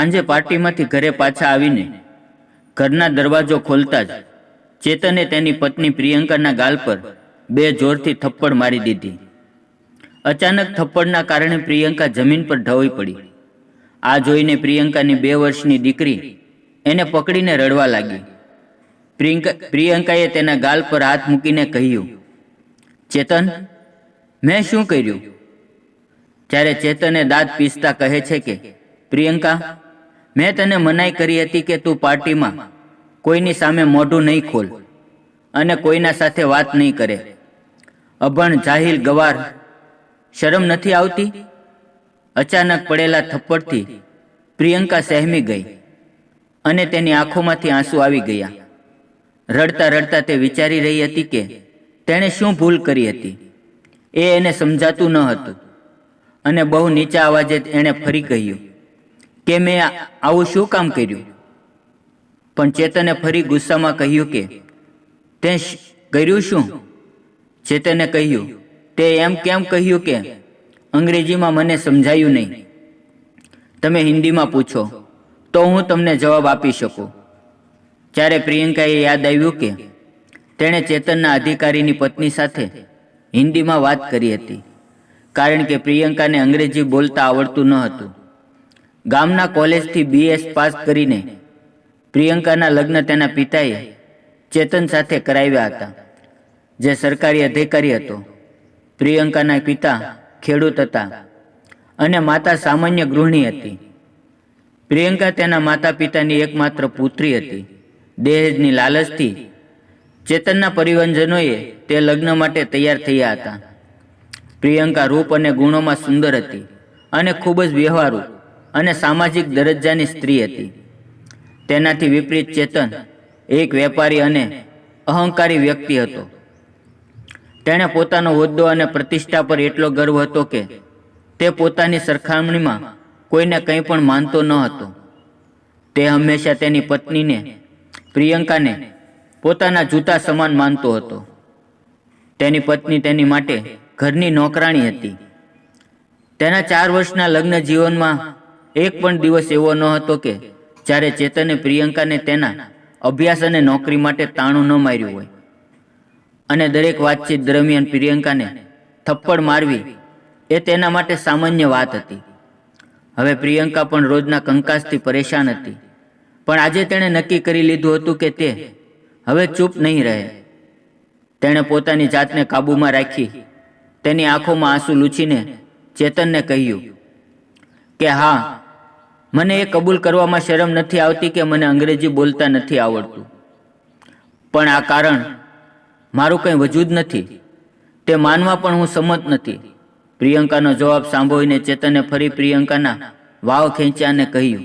સાંજે પાર્ટીમાંથી ઘરે પાછા આવીને ઘરના દરવાજો ખોલતા જ ચેતને તેની પત્ની પ્રિયંકાના ગાલ પર બે જોરથી થપ્પડ મારી દીધી. અચાનક થપ્પડના કારણે પ્રિયંકા જમીન પર ઢવાઈ પડી. આ જોઈને પ્રિયંકાની બે વર્ષની દીકરી એને પકડીને રડવા લાગી. પ્રિયંકા પ્રિયંકાએ તેના ગાલ પર હાથ મૂકીને કહ્યું, ચેતન, મેં શું કર્યું? જ્યારે ચેતને દાંત પીસતા કહે છે કે, પ્રિયંકા મેં તને મનાઈ કરી હતી કે તું પાર્ટીમાં કોઈની સામે મોઢું નહીં ખોલ અને કોઈના સાથે વાત નહીં કરે. અભણ, જાહિલ, ગવાર, શરમ નથી આવતી? અચાનક પડેલા થપ્પડથી પ્રિયંકા સહેમી ગઈ અને તેની આંખોમાંથી આંસુ આવી ગયા. રડતા રડતા તે વિચારી રહી હતી કે તેણે શું ભૂલ કરી હતી. એ એને સમજાતું ન હતું અને બહુ નીચા અવાજે એણે ફરી કહ્યું કે મેં આવું શું કામ કર્યું? પણ ચેતને ફરી ગુસ્સામાં કહ્યું કે, તે કર્યું શું? ચેતને કહ્યું, તે એમ કેમ કહ્યું કે, અંગ્રેજીમાં મને સમજાયું નહીં. તમે હિન્દીમાં પૂછો, તો હું તમને જવાબ આપી શકું. ત્યારે પ્રિયંકાએ યાદ આવ્યું કે, તેણે ચેતનના અધિકારીની પત્ની સાથે હિન્દીમાં વાત કરી હતી, કારણ કે પ્રિયંકાને અંગ્રેજી બોલતા આવડતું ન હતું. ગામના કોલેજથી બીએસ પાસ કરીને પ્રિયંકાના લગ્ન તેના પિતાએ ચેતન સાથે કરાવ્યા હતા, જે સરકારી અધિકારી હતો. પ્રિયંકાના પિતા ખેડૂત હતા અને માતા સામાન્ય ગૃહિણી હતી. પ્રિયંકા તેના માતા પિતાની એકમાત્ર પુત્રી હતી. દહેજની લાલચથી ચેતનના પરિવારજનોએ તે લગ્ન માટે તૈયાર થયા હતા. પ્રિયંકા રૂપ અને ગુણોમાં સુંદર હતી અને ખૂબ જ વ્યવહારુ અને સામાજિક દરજ્જાની સ્ત્રી હતી. તેનાથી વિપરીત ચેતન એક વેપારી અને અહંકારી વ્યક્તિ હતો. તેણે પોતાનો હોદ્દો અને પ્રતિષ્ઠા પર એટલો ગર્વ હતો કે તે પોતાની સરખામણીમાં કોઈને કંઈ પણ માનતો ન હતો. તે હંમેશા તેની પત્નીને, પ્રિયંકાને પોતાના જૂતા સમાન માનતો હતો. તેની પત્ની તેની માટે ઘરની નોકરાણી હતી. તેના ચાર વર્ષના લગ્ન જીવનમાં એક પણ દિવસ એવો ન હતો કે જ્યારે ચેતને પ્રિયંકાને તેના અભ્યાસ અને નોકરી માટે તાણું ન માર્યું હોય. અને દરેક વાતચીત દરમિયાન પ્રિયંકાને થપ્પડ મારવી એ તેના માટે સામાન્ય વાત હતી. હવે પ્રિયંકા પણ રોજના કંકાસથી પરેશાન હતી. પણ આજે તેણે નક્કી કરી લીધું હતું કે તે હવે ચૂપ નહીં રહે. તેણે પોતાની જાતને કાબૂમાં રાખી તેની આંખોમાં આંસુ લૂછીને ચેતનને કહ્યું કે હા મને એ કબૂલ કરવામાં શરમ નથી આવતી કે મને અંગ્રેજી બોલતા નથી આવડતું. પણ આ કારણ મારું કંઈ વજૂદ નથી. તે માનવા પણ હું સંમત નથી. પ્રિયંકાનો જવાબ સાંભળીને ચેતને ફરી પ્રિયંકાના વાવ ખેંચ્યા અને કહ્યું,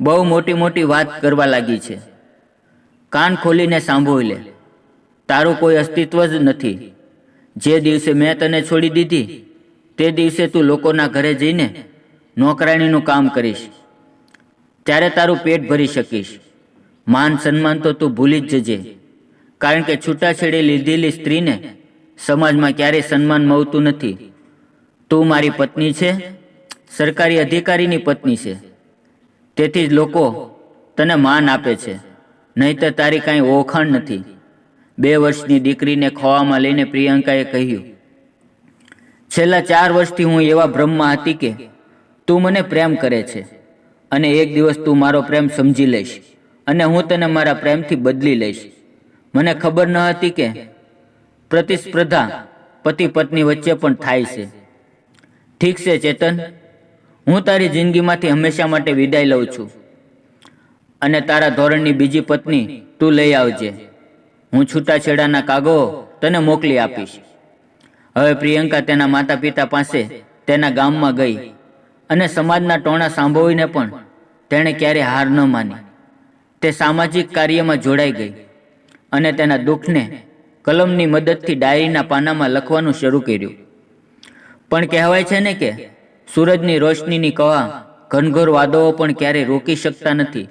બહુ મોટી મોટી વાત કરવા લાગી છે. કાન ખોલીને સાંભળી લે. તારું કોઈ અસ્તિત્વ જ નથી. જે દિવસે મેં તને છોડી દીધી, તે દિવસે તું લોકોના ઘરે જઈને નોકરાણીનું કામ કરીશ. ત્યારે તારું પેટ ભરી શકીશ. માન સન્માન તો તું ભૂલી જ જજે. કારણ કે છૂટાછેડે લીધેલી સ્ત્રીને સમાજમાં ક્યારેય સન્માન મળતું નથી. તું મારી પત્ની છે, સરકારી અધિકારીની પત્ની છે. તેથી જ લોકો તને માન આપે છે. નહીંતર તારી કાંઈ ઓળખાણ નથી. બે વર્ષની દીકરીને ખોવામાં લઈને પ્રિયંકાએ કહ્યું, છેલ્લા ચાર વર્ષથી હું એવા ભ્રમમાં હતી કે તું મને પ્રેમ કરે છે. અને એક દિવસ તું મારો પ્રેમ સમજી લઈશ અને હું તને મારા પ્રેમથી બદલી લઈશ. મને ખબર ન હતી કે પ્રતિસ્પર્ધા પતિ પત્ની વચ્ચે પણ થાય છે. ઠીક છે, ચેતન. હું તારી જિંદગીમાંથી હંમેશા માટે વિદાય લઉં છું. અને તારા ધોરણની બીજી પત્ની તું લઈ આવજે. હું છૂટાછેડાના કાગો તને મોકલી આપીશ. હવે પ્રિયંકા તેના માતા પિતા પાસે તેના ગામમાં ગઈ અને સમાજના ટોણા સાંભળીને પણ તેણે ક્યારેય હાર ન માની. તે સામાજિક કાર્યમાં જોડાઈ ગઈ અને તેના દુઃખને કલમની મદદથી ડાયરીના પાનામાં લખવાનું શરૂ કર્યું. પણ કહેવાય છે ને કે સૂરજની રોશનીની કવા ઘનઘોર વાદળો પણ ક્યારેય રોકી શકતા નથી.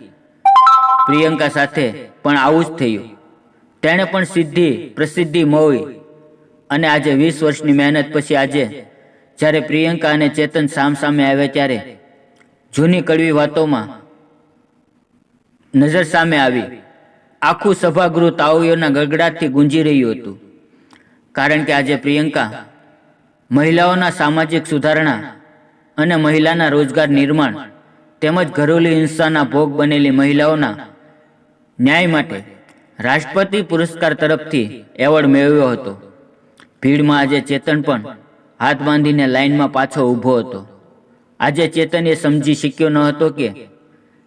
પ્રિયંકા સાથે પણ આવું જ થયું. તેણે પણ સિદ્ધિ પ્રસિદ્ધિ મોવી અને આજે વીસ વર્ષની મહેનત પછી આજે જ્યારે પ્રિયંકા અને ચેતન સામ સામે આવ્યા ત્યારે જૂની કડવી વાતોમાં નજર સામે આવી. આખું સભાગૃહ તાળીઓના ગડગડાટથી ગુંજી રહ્યું હતું. કારણ કે આજે પ્રિયંકા મહિલાઓના સામાજિક સુધારણા અને મહિલાના રોજગાર નિર્માણ તેમજ ઘરેલું હિંસાના ભોગ બનેલી મહિલાઓના ન્યાય માટે રાષ્ટ્રપતિ પુરસ્કાર તરફથી એવોર્ડ મેળવ્યો હતો. ભીડમાં આજે ચેતન પણ હાથ બાંધીને લાઇનમાં પાછો ઊભો હતો. આજે ચેતન એ સમજી શક્યો ન હતો કે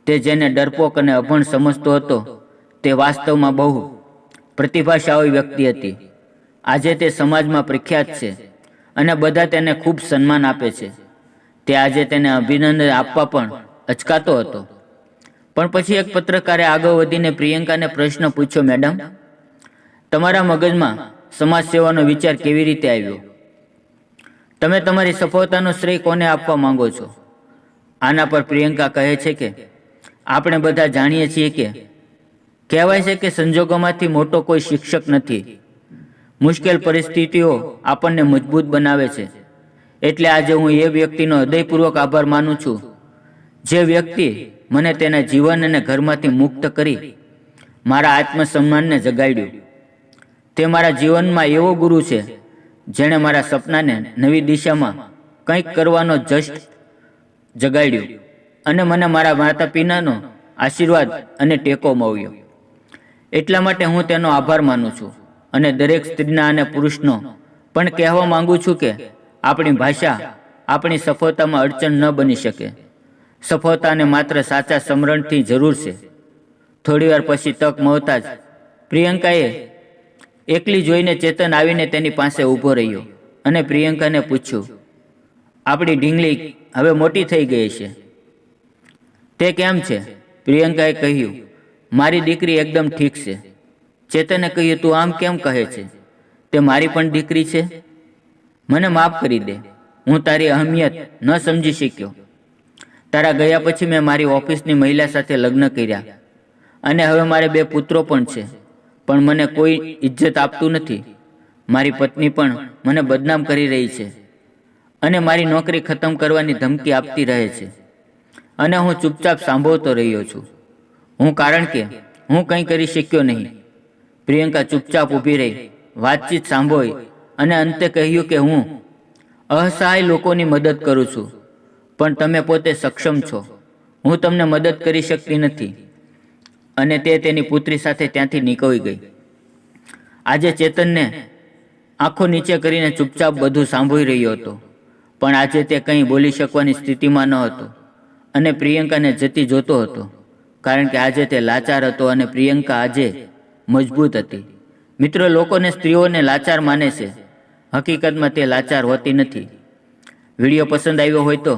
તે જેને ડરપોક અને અભણ સમજતો હતો, તે વાસ્તવમાં બહુ પ્રતિભાશાળી વ્યક્તિ હતી. આજે તે સમાજમાં પ્રખ્યાત છે અને બધા તેને ખૂબ સન્માન આપે છે. તે આજે તેને અભિનંદન આપવા પણ અચકાતો હતો. પણ પછી એક પત્રકારે આગળ વધીને પ્રિયંકાને પ્રશ્ન પૂછ્યો, મેડમ, તમારા મગજમાં સમાજ સેવાનો વિચાર કેવી રીતે આવ્યો? તમે તમારી સફળતાનો શ્રેય કોને આપવા માંગો છો? આના પર પ્રિયંકા કહે છે કે, આપણે બધા જાણીએ છીએ કે, કહેવાય છે કે સંજોગોમાંથી મોટો કોઈ શિક્ષક નથી. મુશ્કેલ પરિસ્થિતિઓ આપણને મજબૂત બનાવે છે. એટલે આજે હું એ વ્યક્તિનો હૃદયપૂર્વક આભાર માનું છું. જે વ્યક્તિ મને તેના જીવન અને ઘરમાંથી મુક્ત કરી મારા આત્મસન્માનને જગાડ્યું. તે મારા જીવનમાં એવો ગુરુ છે જેણે મારા સપનાને નવી દિશામાં કંઈક કરવાનો જસ્ટ જગાડ્યો અને મને મારા માતા પિતાનો આશીર્વાદ અને ટેકો મળ્યો. એટલા માટે હું તેનો આભાર માનું છું અને દરેક સ્ત્રીના અને પુરુષનો પણ કહેવા માંગુ છું કે આપણી ભાષા આપણી સફળતામાં અડચણ ન બની શકે. સફળતાને માત્ર સાચા સમરણથી જરૂર છે. થોડીવાર પછી તક મળતા જ પ્રિયંકાએ એકલી જોઈને ચેતન આવીને તેની પાસે ઊભો રહ્યો અને પ્રિયંકાને પૂછ્યું, આપણી ઢીંગલી હવે મોટી થઈ ગઈ છે. તે કેમ છે? પ્રિયંકાએ કહ્યું, મારી દીકરી એકદમ ઠીક છે. ચેતને કહ્યું, તું આમ કેમ કહે છે? તે મારી પણ દીકરી છે? મને માફ કરી દે. હું તારી અહમિયત ન સમજી શક્યો. તારા ગયા પછી મેં મારી ઓફિસની મહિલા સાથે લગ્ન કર્યા અને હવે મારે બે પુત્રો પણ છે. પણ મને કોઈ ઇજ્જત આપતું નથી. મારી પત્ની પણ મને બદનામ કરી રહી છે અને મારી નોકરી ખતમ કરવાની ધમકી આપતી રહે છે. અને હું ચૂપચાપ સાંભળતો રહ્યો છું. હું કારણ કે હું કંઈ કરી શક્યો નહીં. પ્રિયંકા ચૂપચાપ ઊભી રહી, વાતચીત સાંભળી અને અંતે કહ્યું કે હું અસહાય લોકોની મદદ કરું છું, પણ તમે પોતે સક્ષમ છો. હું તમને મદદ કરી શકતી નથી. અને તે તેની પુત્રી સાથે ત્યાંથી નીકળી ગઈ. આજે ચેતનને આંખો નીચે કરીને ચૂપચાપ બધું સાંભળી રહ્યો હતો, પણ આજે તે કંઈ બોલી શકવાની સ્થિતિમાં ન હતો અને પ્રિયંકાને જતી જોતો હતો, કારણ કે આજે તે લાચાર હતો અને પ્રિયંકા આજે મજબૂત હતી. મિત્રો, લોકોને સ્ત્રીઓને લાચાર માને છે. હકીકતમાં તે લાચાર હોતી નથી. વીડિયો પસંદ આવ્યો હોય તો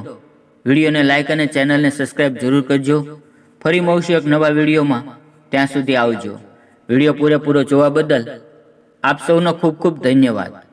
વિડીયોને લાઇક અને ચેનલને સબસ્ક્રાઇબ જરૂર કરજો. ફરી મળશું એક નવા વિડીયોમાં. ત્યાં સુધી આવજો. વીડિયો પૂરેપૂરો જોવા બદલ આપ સૌનો ખૂબ ખૂબ ધન્યવાદ.